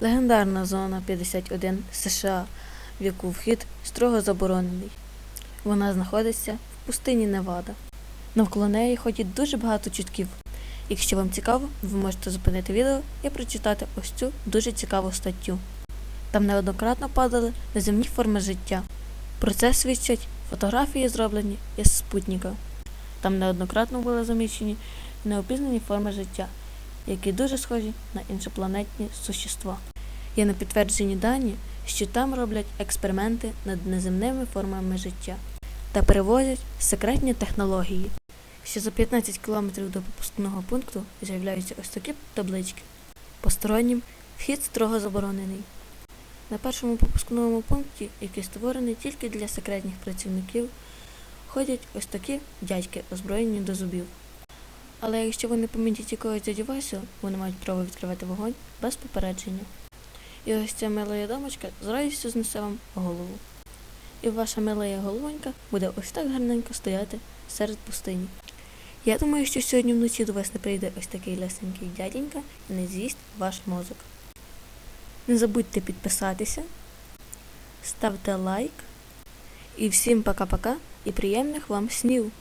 легендарна зона 51 США, в яку вхід строго заборонений. Вона знаходиться в пустині Невада. Навколо неї ходять дуже багато чутків. Якщо вам цікаво, ви можете зупинити відео і прочитати ось цю дуже цікаву статтю. Там неоднократно падали неземні форми життя. Про це свідчать фотографії, зроблені із спутника. Там неоднократно були замічені неопізнані форми життя, які дуже схожі на іншопланетні существа. Є на підтверджені дані, що там роблять експерименти над неземними формами життя та перевозять секретні технології. Ще за 15 кілометрів до пропускного пункту з'являються ось такі таблички. Постороннім вхід строго заборонений. На першому пропускному пункті, який створений тільки для секретних працівників, ходять ось такі дядьки, озброєні до зубів. Але якщо вони помітять якогось дядю вони мають право відкривати вогонь без попередження. І ось ця милая дамочка з радістю знесе вам голову. І ваша милая головонька буде ось так гарненько стояти серед пустині. Я думаю, що сьогодні вночі до вас не прийде ось такий лесенький дяденька і не з'їсть ваш мозок. Не забудьте підписатися, ставте лайк. І всім пока-пока і приємних вам снів!